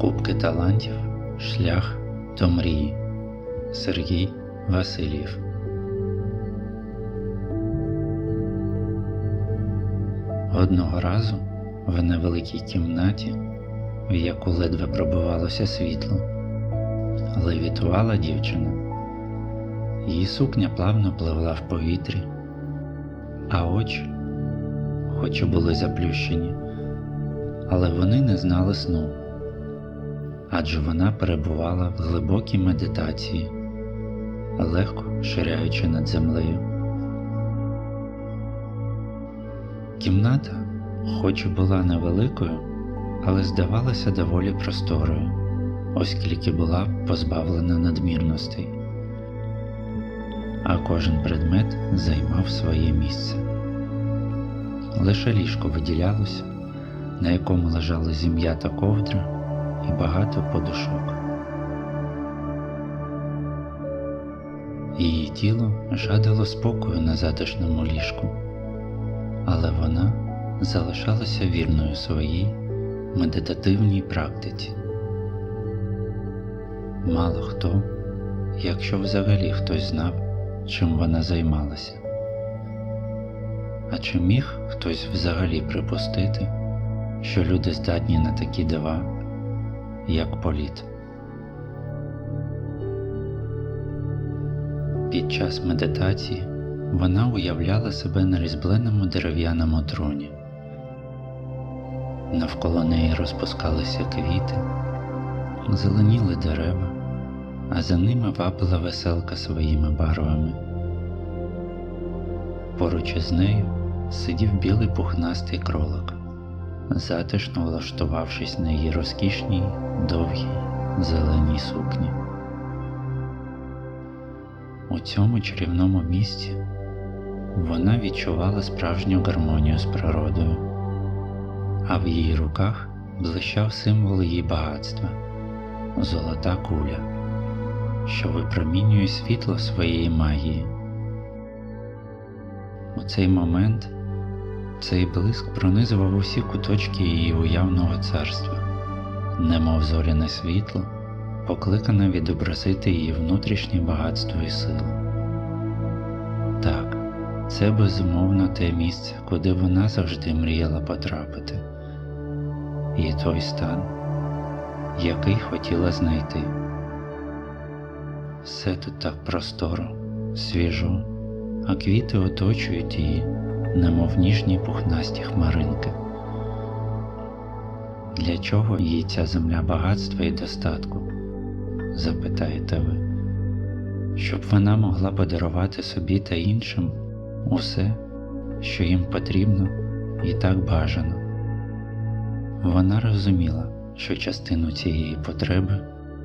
Кубки талантів, шлях до мрії. Сергій Васильєв. Одного разу в невеликій кімнаті, в яку ледве пробивалося світло, левітувала дівчина. Її сукня плавно пливла в повітрі, а очі, хоч і були заплющені, але вони не знали сну, адже вона перебувала в глибокій медитації, легко ширяючи над землею. Кімната, хоч і була невеликою, але здавалася доволі просторою, оскільки була позбавлена надмірностей, а кожен предмет займав своє місце. Лише ліжко виділялося, на якому лежала зім'ята ковдра і багато подушок. Її тіло жадало спокою на затишному ліжку але вона залишалася вірною своїй медитативній практиці. Мало хто, якщо взагалі хтось знав, чим вона займалася. А чи міг хтось взагалі припустити, що люди здатні на такі дива, як політ? Під час медитації вона уявляла себе на різьбленому дерев'яному троні. Навколо неї розпускалися квіти, зеленіли дерева, а за ними вабила веселка своїми барвами. Поруч із нею сидів білий пухнастий кролик, затишно влаштувавшись на її розкішній, довгій, зеленій сукні. У цьому чарівному місці вона відчувала справжню гармонію з природою, а в її руках блищав символ її багатства золота куля, що випромінює світло своєї магії. У цей момент цей блиск пронизував усі куточки її уявного царства, немов зоряне світло, покликане відобразити її внутрішнє багатство і силу. Так, це безумовно те місце, куди вона завжди мріяла потрапити, і той стан, який хотіла знайти. Все тут так просторо, свіжо, а квіти оточують її, немов ніжні пухнасті хмаринки. Для чого їй ця земля багатства і достатку? запитаєте ви, щоб вона могла подарувати собі та іншим усе, що їм потрібно і так бажано. Вона розуміла, що частину цієї потреби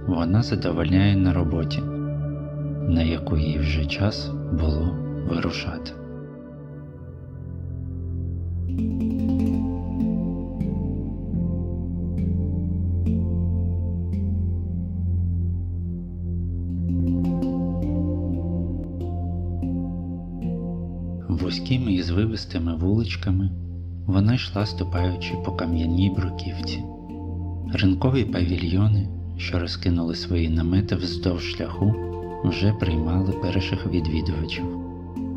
вона задовольняє на роботі, на яку їй вже час було вирушати. Вузькими і звивистими вуличками вона йшла, ступаючи по кам'яній бруківці. Ринкові павільйони, що розкинули свої намети вздовж шляху, вже приймали перших відвідувачів,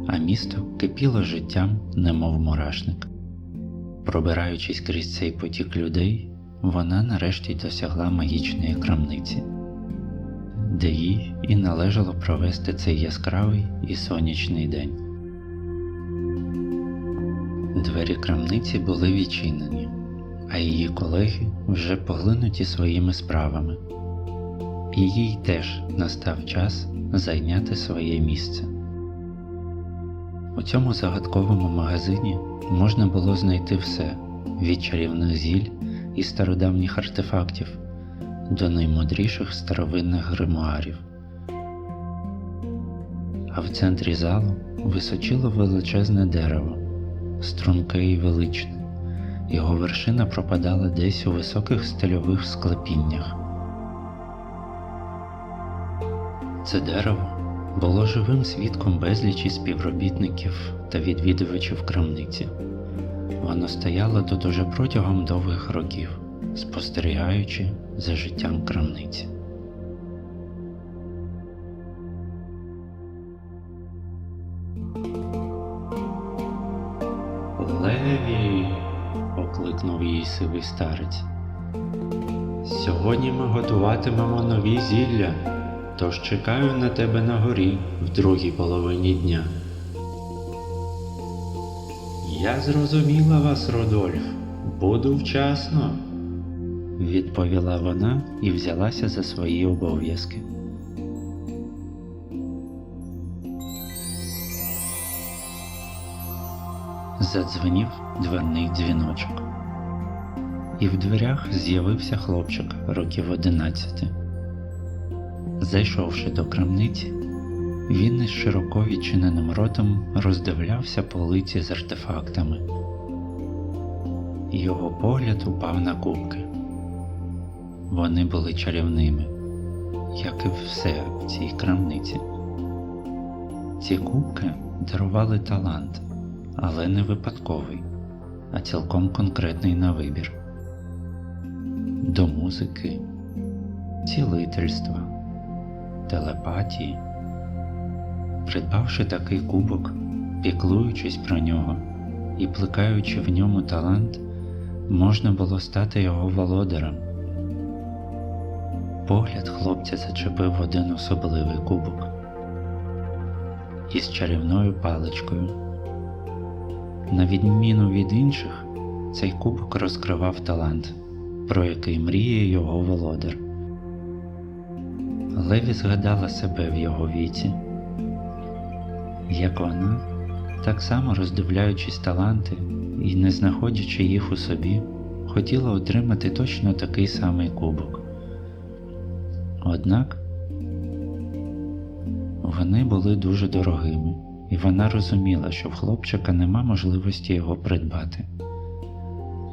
а місто кипіло життям, немов мурашник. Пробираючись крізь цей потік людей, вона нарешті досягла магічної крамниці, де їй і належало провести цей яскравий і сонячний день. Двері крамниці були відчинені, а її колеги вже поглинуті своїми справами, і їй теж настав час зайняти своє місце. У цьому загадковому магазині можна було знайти все від чарівних зіль і стародавніх артефактів до наймудріших старовинних гримуарів. А в центрі залу височило величезне дерево струнке і величне, його вершина пропадала десь у високих стильових склепіннях. Це дерево було живим свідком безлічі співробітників та відвідувачів крамниці. Воно стояло тут уже протягом довгих років, спостерігаючи за життям крамниці. Леві, покликнув її сивий старець. Сьогодні ми готуватимемо нові зілля, тож чекаю на тебе на горі в другій половині дня. Я зрозуміла вас, Родольф, буду вчасно, відповіла вона і взялася за свої обов'язки. Задзвенів дверний дзвіночок. І в дверях з'явився хлопчик років одинадцяти. Зайшовши до крамниці, він із широко відчиненим ротом роздивлявся полиці з артефактами. Його погляд упав на кубки. Вони були чарівними, як і все в цій крамниці. Ці кубки дарували талант, але не випадковий, а цілком конкретний на вибір. До музики, цілительства, телепатії. Придбавши такий кубок, піклуючись про нього і плекаючи в ньому талант, можна було стати його володарем. Погляд хлопця зачепив один особливий кубок із чарівною паличкою. На відміну від інших, цей кубок розкривав талант, про який мріє його володар. Леві згадала себе в його віці, як вона, так само роздивляючись таланти і не знаходячи їх у собі, хотіла отримати точно такий самий кубок. Однак вони були дуже дорогими, і вона розуміла, що в хлопчика нема можливості його придбати.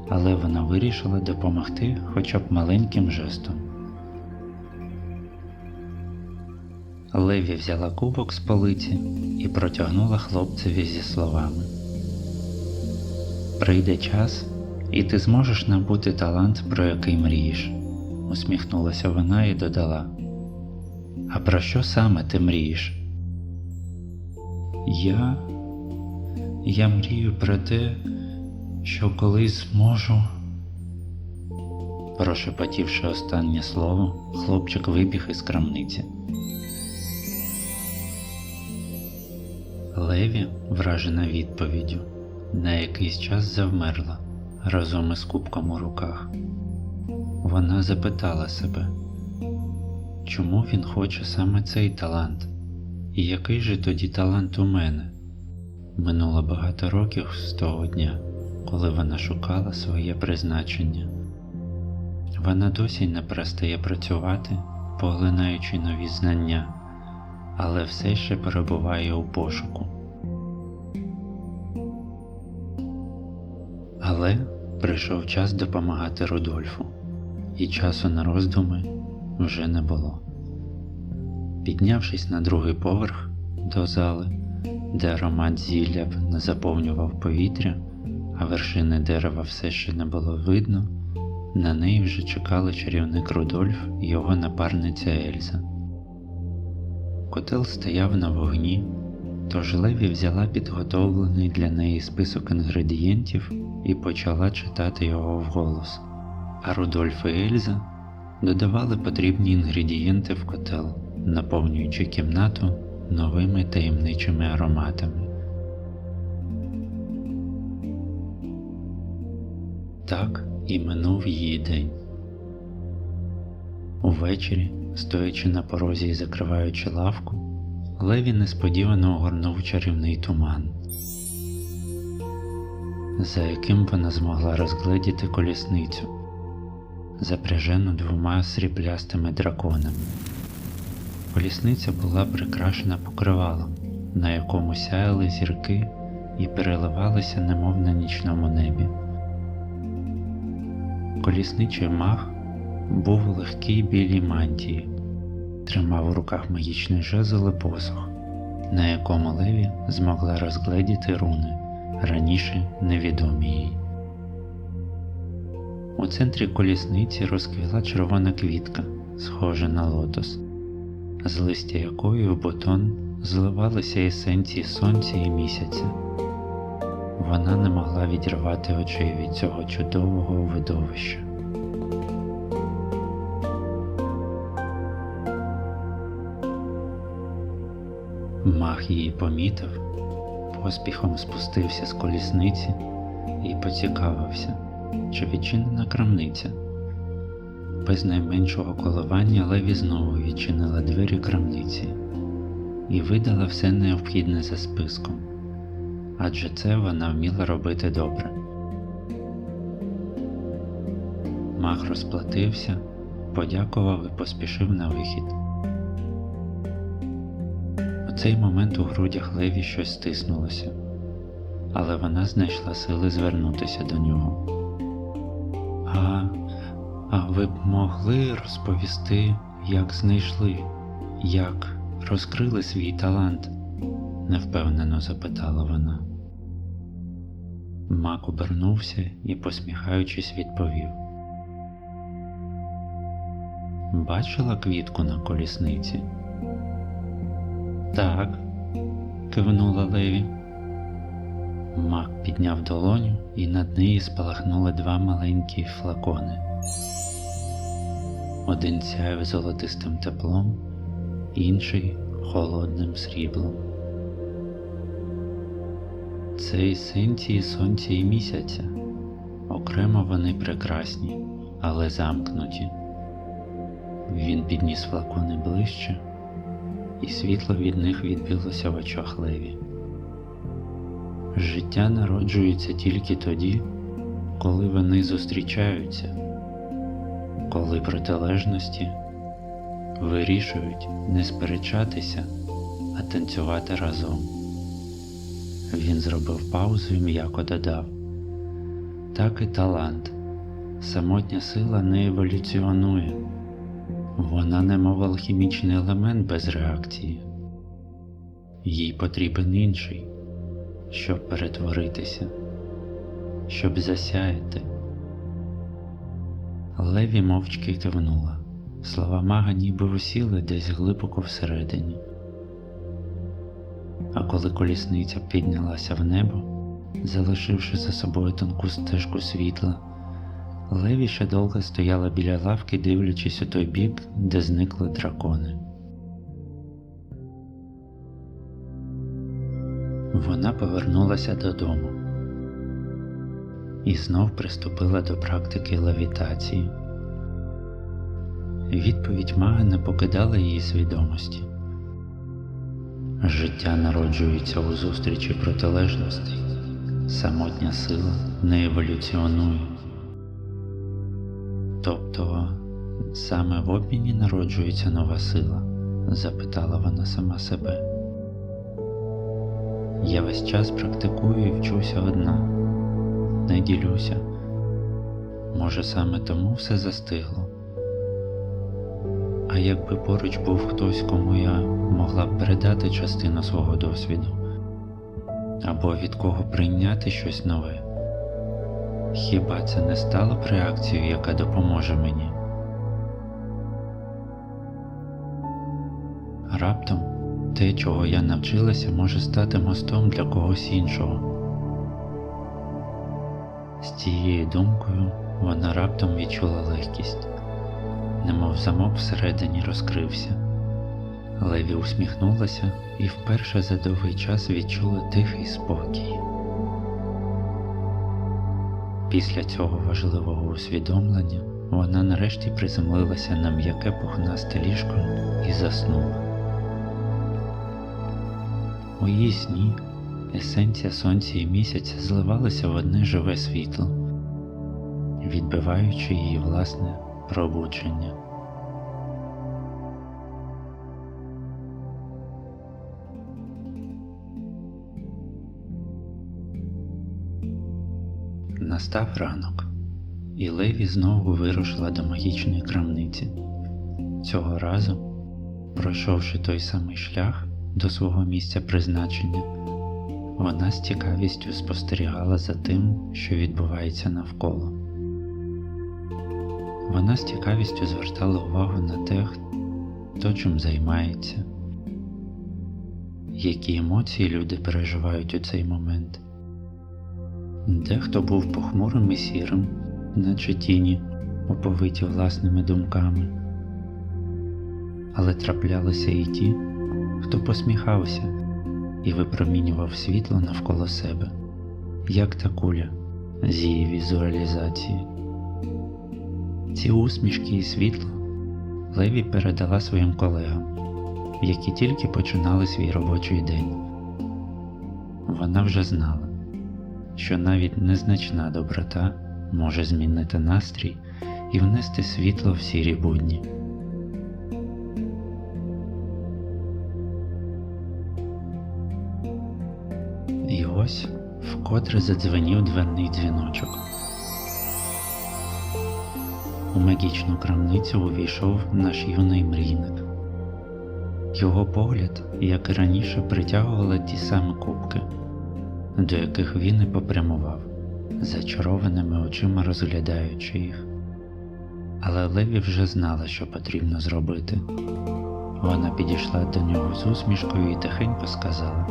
Але вона вирішила допомогти хоча б маленьким жестом. Леві взяла кубок з полиці і протягнула хлопцеві зі словами Прийде час, і ти зможеш набути талант, про який мрієш, усміхнулася вона і додала. А про що саме ти мрієш? Я. Я мрію про те, що колись зможу. Прошепотівши останнє слово, хлопчик вибіг із крамниці. Леві, вражена відповіддю, на якийсь час завмерла разом із кубком у руках. Вона запитала себе, чому він хоче саме цей талант, і який же тоді талант у мене? Минуло багато років з того дня, коли вона шукала своє призначення. Вона досі не перестає працювати, поглинаючи нові знання, але все ще перебуває у пошуку. Але прийшов час допомагати Рудольфу, і часу на роздуми вже не було. Піднявшись на другий поверх до зали, де аромат зілля не заповнював повітря, а вершини дерева все ще не було видно, на неї вже чекали чарівник Рудольф і його напарниця Ельза. Котел стояв на вогні, тож Леві взяла підготовлений для неї список інгредієнтів і почала читати його вголос, а Рудольф і Ельза додавали потрібні інгредієнти в котел, наповнюючи кімнату новими таємничими ароматами. Так і минув її день. Увечері, стоячи на порозі і закриваючи лавку, Леві несподівано огорнув чарівний туман, за яким вона змогла розгледіти колісницю, запряжену двома сріблястими драконами. Колісниця була прикрашена покривалом, на якому сяяли зірки і переливалися, немов на нічному небі. Колісничий мах був у легкій білій мантії, тримав у руках магічний жезл і посох, на якому Леві змогла розгледіти руни, раніше невідомі їй. У центрі колісниці розквіла червона квітка, схожа на лотос, з листя якої в бутон зливалися есенції сонця і місяця. Вона не могла відірвати очей від цього чудового видовища. Мах її помітив, поспіхом спустився з колісниці і поцікавився, чи відчинена крамниця. Без найменшого коливання Леві знову відчинила двері крамниці і видала все необхідне за списком, адже це вона вміла робити добре. Мах розплатився, подякував і поспішив на вихід. Цей момент у грудях Леві щось стиснулося, але вона знайшла сили звернутися до нього. А, а ви б могли розповісти, як знайшли, як розкрили свій талант? невпевнено запитала вона. Мак обернувся і, посміхаючись, відповів. Бачила квітку на колісниці? Так, кивнула Леві. Мак підняв долоню і над нею спалахнули два маленькі флакони. Один сяяв золотистим теплом, інший холодним сріблом. Це есенції сонця і місяця. Окремо вони прекрасні, але замкнуті. Він підніс флакони ближче, і світло від них відбилося в очах Леві. Життя народжується тільки тоді, коли вони зустрічаються, коли протилежності вирішують не сперечатися, а танцювати разом. Він зробив паузу і м'яко додав так і талант. Самотня сила не еволюціонує. Вона немов алхімічний елемент без реакції. Їй потрібен інший, щоб перетворитися, щоб засяяти. Леві мовчки кивнула. Слова мага ніби осіли десь глибоко всередині. А коли колісниця піднялася в небо, залишивши за собою тонку стежку світла, Леві ще довго стояла біля лавки, дивлячись у той бік, де зникли дракони. Вона повернулася додому і знов приступила до практики левітації. Відповідь мага не покидала її свідомості. Життя народжується у зустрічі протилежностей, самотня сила не еволюціонує. Тобто саме в обміні народжується нова сила? запитала вона сама себе. Я весь час практикую і вчуся одна, не ділюся. Може, саме тому все застигло. А якби поруч був хтось, кому я могла б передати частину свого досвіду, або від кого прийняти щось нове. Хіба це не стало б реакцією, яка допоможе мені? Раптом те, чого я навчилася, може стати мостом для когось іншого. З цією думкою вона раптом відчула легкість, немов замок всередині розкрився. Леві усміхнулася і вперше за довгий час відчула тихий спокій. Після цього важливого усвідомлення вона нарешті приземлилася на м'яке пухнасте ліжко і заснула. У її сні есенція сонця і місяця зливалися в одне живе світло, відбиваючи її власне пробудження. Настав ранок, і Леві знову вирушила до магічної крамниці. Цього разу, пройшовши той самий шлях до свого місця призначення, вона з цікавістю спостерігала за тим, що відбувається навколо. Вона з цікавістю звертала увагу на те, хто чим займається, які емоції люди переживають у цей момент. Дехто був похмурим і сірим, наче тіні, оповиті власними думками. Але траплялися і ті, хто посміхався і випромінював світло навколо себе, як та куля з її візуалізації. Ці усмішки і світло Леві передала своїм колегам, які тільки починали свій робочий день. Вона вже знала, що навіть незначна доброта може змінити настрій і внести світло в сірі будні. І ось вкотре задзвенів дверний дзвіночок. У магічну крамницю увійшов наш юний мрійник. Його погляд, як і раніше, притягували ті самі кубки, до яких він і попрямував, зачарованими очима розглядаючи їх. Але Леві вже знала, що потрібно зробити. Вона підійшла до нього з усмішкою і тихенько сказала: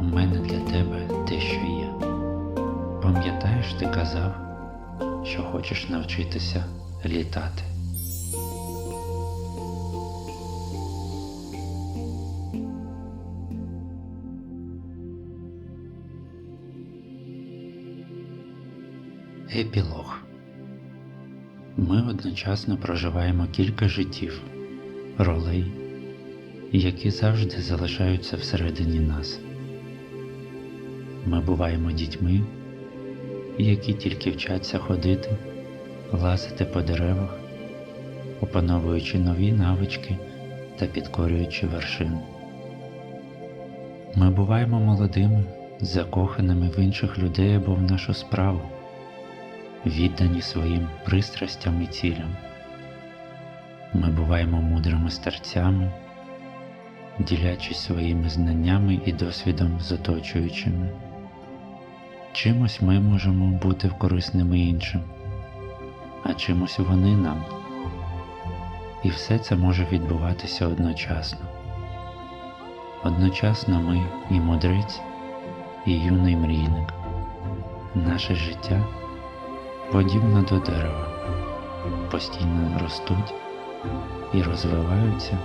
У мене для тебе те, що є. Пам'ятаєш, ти казав, що хочеш навчитися літати. Епілог Ми одночасно проживаємо кілька життів, ролей, які завжди залишаються всередині нас. Ми буваємо дітьми, які тільки вчаться ходити, лазити по деревах, опановуючи нові навички та підкорюючи вершини. Ми буваємо молодими, закоханими в інших людей або в нашу справу, віддані своїм пристрастям і цілям. Ми буваємо мудрими старцями, ділячись своїми знаннями і досвідом з оточуючими. Чимось ми можемо бути корисними іншим, а чимось вони нам. І все це може відбуватися одночасно. Одночасно ми і мудрець, і юний мрійник. Наше життя подібно до дерева, постійно ростуть і розвиваються,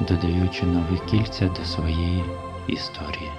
додаючи нові кільця до своєї історії.